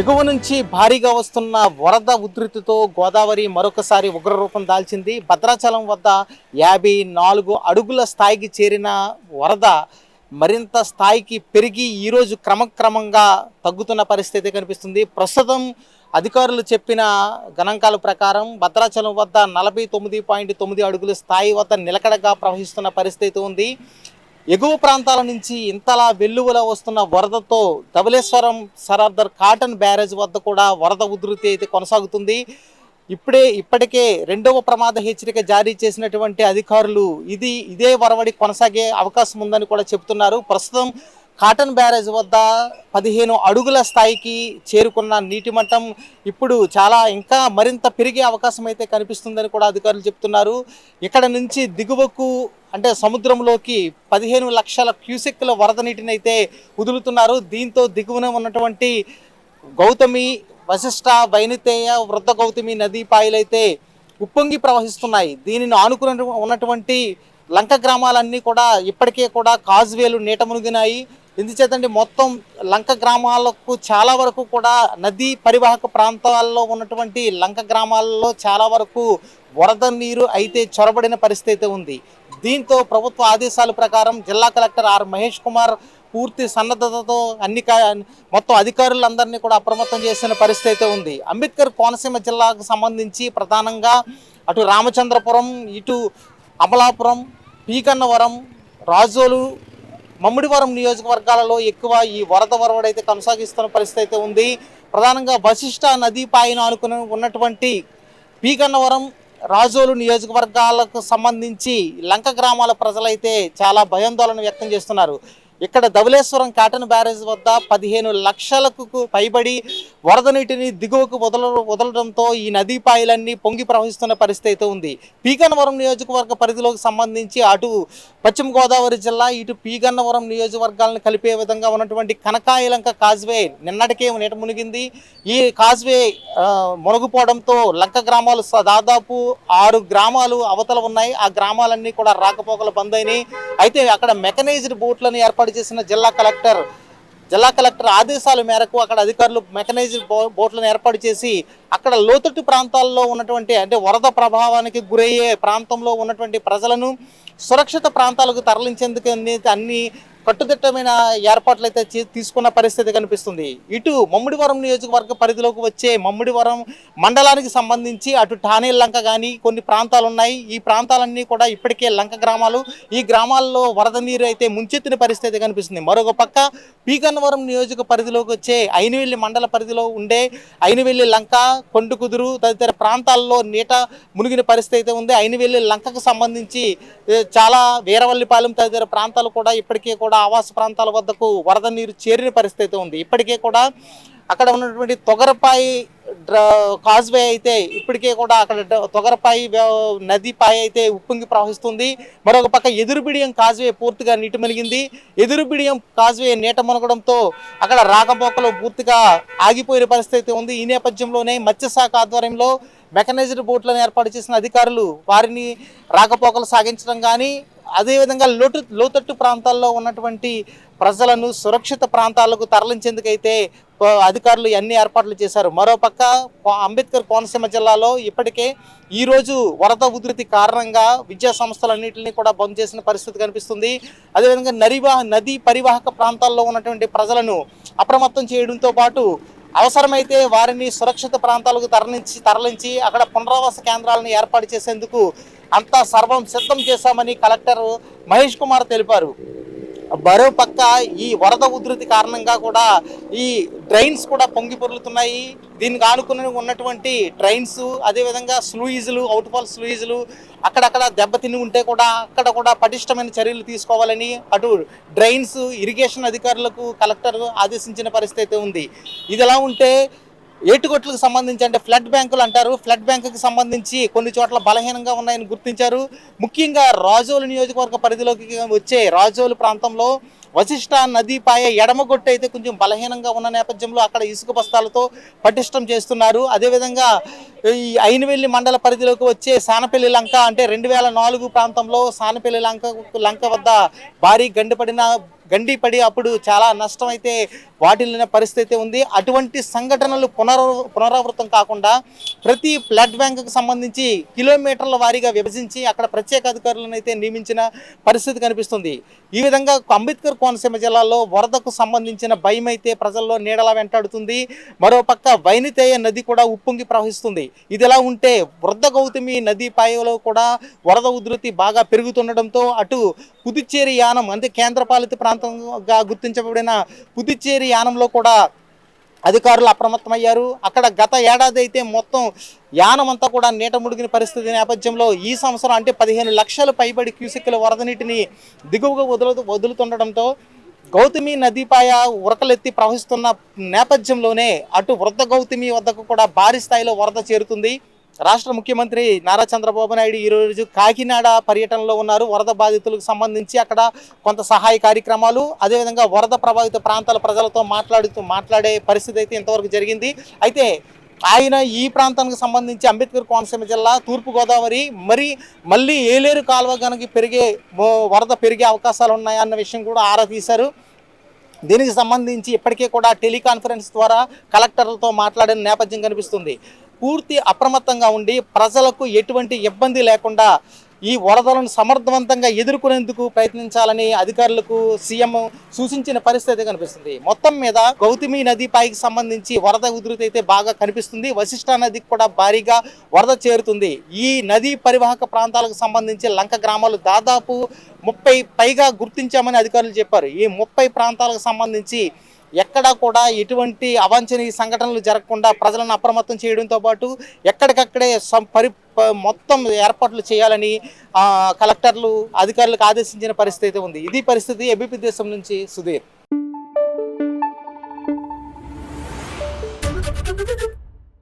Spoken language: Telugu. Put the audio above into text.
ఎగువ నుంచి భారీగా వస్తున్న వరద ఉధృతితో గోదావరి మరొకసారి ఉగ్రరూపం దాల్చింది. భద్రాచలం వద్ద యాభై నాలుగు అడుగుల స్థాయికి చేరిన వరద మరింత స్థాయికి పెరిగి ఈరోజు క్రమక్రమంగా తగ్గుతున్న పరిస్థితి కనిపిస్తుంది. ప్రస్తుతం అధికారులు చెప్పిన గణాంకాల ప్రకారం భద్రాచలం వద్ద నలభై తొమ్మిది పాయింట్ తొమ్మిది అడుగుల స్థాయి వద్ద నిలకడగా ప్రవహిస్తున్న పరిస్థితి ఉంది. ఎగువ ప్రాంతాల నుంచి ఇంతలా వెల్లువల వస్తున్న వరదతో Dhavaleswaram Sir Arthur Cotton barrage వద్ద కూడా వరద ఉధృతి అయితే కొనసాగుతుంది. ఇప్పుడే ఇప్పటికే రెండవ ప్రమాద హెచ్చరిక జారీ చేసినటువంటి అధికారులు ఇది ఇదే వరవడి కొనసాగే అవకాశం ఉందని కూడా చెబుతున్నారు. ప్రస్తుతం కాటన్ బ్యారేజ్ వద్ద పదిహేను అడుగుల స్థాయికి చేరుకున్న నీటి మట్టం ఇప్పుడు చాలా ఇంకా మరింత పెరిగే అవకాశం అయితే కనిపిస్తుందని కూడా అధికారులు చెప్తున్నారు. ఇక్కడ నుంచి దిగువకు అంటే సముద్రంలోకి పదిహేను లక్షల క్యూసెక్ల వరద నీటిని అయితే వదులుతున్నారు. దీంతో దిగువన ఉన్నటువంటి గౌతమి వశిష్ట వైనితేయ వృద్ధ గౌతమి నదీ పాయలైతే ఉప్పొంగి ప్రవహిస్తున్నాయి. దీనిని ఆనుకుని ఉన్నటువంటి లంక గ్రామాలన్నీ కూడా ఇప్పటికే కూడా కాజ్వేలు నీట మునిగినాయి. ఎందుచేతండి మొత్తం లంక గ్రామాలకు చాలా వరకు కూడా నదీ పరివాహక ప్రాంతాల్లో ఉన్నటువంటి లంక గ్రామాలలో చాలా వరకు వరద నీరు అయితే చొరబడిన పరిస్థితి అయితే ఉంది. దీంతో ప్రభుత్వ ఆదేశాల ప్రకారం జిల్లా కలెక్టర్ ఆర్ మహేష్ కుమార్ పూర్తి సన్నద్ధతతో అన్ని కా- మొత్తం అధికారులందరినీ కూడా అప్రమత్తం చేసిన పరిస్థితి అయితే ఉంది. అంబేద్కర్ కోనసీమ జిల్లాకు సంబంధించి ప్రధానంగా అటు రామచంద్రపురం ఇటు అమలాపురం పీకన్నవరం రాజోలు మమ్మిడివరం నియోజకవర్గాలలో ఎక్కువ ఈ వరద వరవడైతే కొనసాగిస్తున్న పరిస్థితి అయితే ఉంది. ప్రధానంగా వశిష్ట నదీ పాయన అనుకుని ఉన్నటువంటి పీకన్నవరం రాజోలు నియోజకవర్గాలకు సంబంధించి లంక గ్రామాల ప్రజలైతే చాలా భయాందోళన వ్యక్తం చేస్తున్నారు. ఇక్కడ ధవలేశ్వరం కాటన్ బ్యారేజ్ వద్ద పదిహేను లక్షలకు పైబడి వరద నీటిని దిగువకు వదల వదలడంతో ఈ నదీ పాయలన్నీ పొంగి ప్రవహిస్తున్న పరిస్థితి అయితే ఉంది. పీగన్నవరం నియోజకవర్గ పరిధిలోకి సంబంధించి అటు పశ్చిమ గోదావరి జిల్లా ఇటు పీగన్నవరం నియోజకవర్గాలను కలిపే విధంగా ఉన్నటువంటి కనకాయలంక కాజ్వే నిన్నటికే నీట మునిగింది. ఈ కాజ్వే ఆ, లంక గ్రామాలు దాదాపు ఆరు గ్రామాలు అవతల ఉన్నాయి. ఆ గ్రామాలన్నీ కూడా రాకపోకలు బంద్ అయినాయి అయితే అక్కడ మెకనైజ్డ్ బోట్లను ఏర్పాటు చేసిన జిల్లా కలెక్టర్ జిల్లా కలెక్టర్ ఆదేశాల మేరకు అక్కడ అధికారులు మెకనైజ్డ్ బోట్లను ఏర్పాటు చేసి అక్కడ లోతట్టు ప్రాంతాల్లో ఉన్నటువంటి అంటే వరద ప్రభావానికి గురయ్యే ప్రాంతంలో ఉన్నటువంటి ప్రజలను సురక్షిత ప్రాంతాలకు తరలించేందుకు అన్ని- అన్ని కట్టుదిట్టమైన ఏర్పాట్లు అయితే చే- తీసుకున్న పరిస్థితి కనిపిస్తుంది. ఇటు మమ్మిడివరం నియోజకవర్గ పరిధిలోకి వచ్చే మమ్మిడివరం మండలానికి సంబంధించి అటు ఠానే లంక కానీ కొన్ని ప్రాంతాలు ఉన్నాయి ఈ ప్రాంతాలన్నీ కూడా ఇప్పటికే లంక గ్రామాలు. ఈ గ్రామాల్లో వరద నీరు అయితే ముంచెత్తిన పరిస్థితి కనిపిస్తుంది. మరొక పక్క పీకన్నవరం నియోజక పరిధిలోకి వచ్చే అయినవెల్లి మండల పరిధిలో ఉండే అయినవెల్లి లంక కొండుకుదురు తదితర ప్రాంతాల్లో నీట మునిగిన పరిస్థితి అయితే ఉంది. అయినవెల్లి లంకకు సంబంధించి చాలా వీరవల్లిపాలెం తదితర ప్రాంతాలు కూడా ఇప్పటికే కూడా ఆవాస ప్రాంతాల వద్దకు వరద నీరు చేరిన పరిస్థితి ఉంది. ఇప్పటికే కూడా అక్కడ ఉన్నటువంటి తొగరపాయి డ్ర కాజ్వే అయితే ఇప్పటికే కూడా అక్కడ తొగరపాయి వ్య- నది పాయ అయితే ఉప్పొంగి ప్రవహిస్తుంది. మరొక పక్క ఎదురుబిడియం కాజ్వే పూర్తిగా నీటి మునిగింది ఎదురుబిడియం కాజ్వే నీట మునగడంతో అక్కడ రాకపోకలు పూర్తిగా ఆగిపోయిన పరిస్థితి ఉంది. ఈ నేపథ్యంలోనే మత్స్యశాఖ ఆధ్వర్యంలో మెకనైజ్డ్ బోట్లను ఏర్పాటు చేసిన అధికారులు వారిని రాకపోకలు సాగించడం కానీ అదేవిధంగా లోటు లోతట్టు ప్రాంతాల్లో ఉన్నటువంటి ప్రజలను సురక్షిత ప్రాంతాలకు తరలించేందుకైతే అధికారులు అన్ని ఏర్పాట్లు చేశారు. మరోపక్క కో- అంబేద్కర్ కోనసీమ జిల్లాలో ఇప్పటికే ఈరోజు వరద ఉధృతి కారణంగా విద్యా సంస్థలన్నింటినీ కూడా బంద్ చేసిన పరిస్థితి కనిపిస్తుంది. అదేవిధంగా నరివా నదీ పరివాహక ప్రాంతాల్లో ఉన్నటువంటి ప్రజలను అప్రమత్తం చేయడంతో పాటు అవసరమైతే వారిని సురక్షిత ప్రాంతాలకు తరలించి తరలించి అక్కడ పునరావాస కేంద్రాలను ఏర్పాటు చేసేందుకు అంతా సర్వం సిద్ధం చేశామని కలెక్టర్ మహేష్ కుమార్ తెలిపారు. మరో పక్క ఈ వరద ఉధృతి కారణంగా కూడా ఈ డ్రైన్స్ కూడా పొంగి పొరులుతున్నాయి. దీనికి ఆనుకుని ఉన్నటువంటి డ్రైన్స్ అదేవిధంగా స్లూయిజులు అవుట్ఫాల్ స్లూయిజులు అక్కడక్కడ దెబ్బతిని ఉంటే కూడా అక్కడ కూడా పటిష్టమైన చర్యలు తీసుకోవాలని అటు డ్రైన్స్ ఇరిగేషన్ అధికారులకు కలెక్టర్ ఆదేశించిన పరిస్థితి అయితే ఉంది. ఇదిలా ఉంటే ఏటుకొట్లకు సంబంధించి అంటే ఫ్లడ్ బ్యాంకులు అంటారు. ఫ్లడ్ బ్యాంకుకి సంబంధించి కొన్ని చోట్ల బలహీనంగా ఉన్నాయని గుర్తించారు. ముఖ్యంగా రాజోలు నియోజకవర్గ పరిధిలోకి వచ్చే రాజోలు ప్రాంతంలో వశిష్ట నదీపాయ ఎడమగొట్టు అయితే కొంచెం బలహీనంగా ఉన్న నేపథ్యంలో అక్కడ ఇసుక బస్తాలతో పటిష్టం చేస్తున్నారు. అదేవిధంగా ఈ అయినవెల్లి మండల పరిధిలోకి వచ్చే సానపల్లి లంక అంటే రెండు వేల నాలుగు ప్రాంతంలో సానపల్లి లంక లంక వద్ద భారీ గండిపడిన గండి పడి అప్పుడు చాలా నష్టం అయితే వాటిల్లిన పరిస్థితి ఉంది. అటువంటి సంఘటనలు పునర పునరావృతం కాకుండా ప్రతి బ్లడ్ బ్యాంకుకు సంబంధించి కిలోమీటర్ల వారీగా విభజించి అక్కడ ప్రత్యేక అధికారులను అయితే నియమించిన పరిస్థితి కనిపిస్తుంది. ఈ విధంగా అంబేద్కర్ కోనసీమ జిల్లాలో వరదకు సంబంధించిన భయం అయితే ప్రజల్లో నీడలా వెంటాడుతుంది. మరోపక్క వైనితేయ నది కూడా ఉప్పొంగి ప్రవహిస్తుంది. ఇదిలా ఉంటే వృద్ధ గౌతమి నదీ పాయలో కూడా వరద ఉధృతి బాగా పెరుగుతుండడంతో అటు పుదుచ్చేరి యానం అంటే కేంద్రపాలిత ప్రాంతంగా గుర్తించబడిన పుదుచ్చేరి యానంలో కూడా అధికారులు అప్రమత్తమయ్యారు. అక్కడ గత ఏడాది అయితే మొత్తం యానం అంతా కూడా నీట ముడిగిన పరిస్థితి నేపథ్యంలో ఈ సంవత్సరం అంటే పదిహేను లక్షలు పైబడి క్యూసెక్కుల వరద నీటిని దిగువగా వదులు వదులుతుండడంతో గౌతమి నదీపాయ ఉరకలెత్తి ప్రవహిస్తున్న నేపథ్యంలోనే అటు వృద్ధ గౌతమి వద్దకు కూడా భారీ స్థాయిలో వరద చేరుతుంది. రాష్ట్ర ముఖ్యమంత్రి నారా చంద్రబాబు నాయుడు ఈరోజు కాకినాడ పర్యటనలో ఉన్నారు. వరద బాధితులకు సంబంధించి అక్కడ కొంత సహాయ కార్యక్రమాలు అదేవిధంగా వరద ప్రభావిత ప్రాంతాల ప్రజలతో మాట్లాడుతూ మాట్లాడే పరిస్థితి అయితే ఇంతవరకు జరిగింది. అయితే ఆయన ఈ ప్రాంతానికి సంబంధించి అంబేద్కర్ కోనసీమ జిల్లా తూర్పుగోదావరి మరి మళ్ళీ ఏలేరు కాలువ కనుక పెరిగే వరద పెరిగే అవకాశాలు ఉన్నాయన్న విషయం కూడా ఆరా తీశారు. దీనికి సంబంధించి ఇప్పటికే కూడా టెలికాన్ఫరెన్స్ ద్వారా కలెక్టర్లతో మాట్లాడిన నేపథ్యం కనిపిస్తుంది. పూర్తి అప్రమత్తంగా ఉండి ప్రజలకు ఎటువంటి ఇబ్బంది లేకుండా ఈ వరదలను సమర్థవంతంగా ఎదుర్కొనేందుకు ప్రయత్నించాలని అధికారులకు సీఎం సూచించిన పరిస్థితి కనిపిస్తుంది. మొత్తం మీద గౌతమి నది పైకి సంబంధించి వరద ఉధృతి అయితే బాగా కనిపిస్తుంది. వశిష్ఠ నదికి కూడా భారీగా వరద చేరుతుంది. ఈ నదీ పరివాహక ప్రాంతాలకు సంబంధించి లంక గ్రామాలు దాదాపు ముప్పై పైగా గుర్తించామని అధికారులు చెప్పారు. ఈ ముప్పై ప్రాంతాలకు సంబంధించి ఎక్కడా కూడా ఎటువంటి అవాంఛనీయ సంఘటనలు జరగకుండా ప్రజలను అప్రమత్తం చేయడంతో పాటు ఎక్కడికక్కడే సం- పరి మొత్తం ఏర్పాట్లు చేయాలని కలెక్టర్లు అధికారులకు ఆదేశించిన పరిస్థితి ఉంది. ఇది పరిస్థితి ఏబీపీ దేశం నుంచి సుధీర్.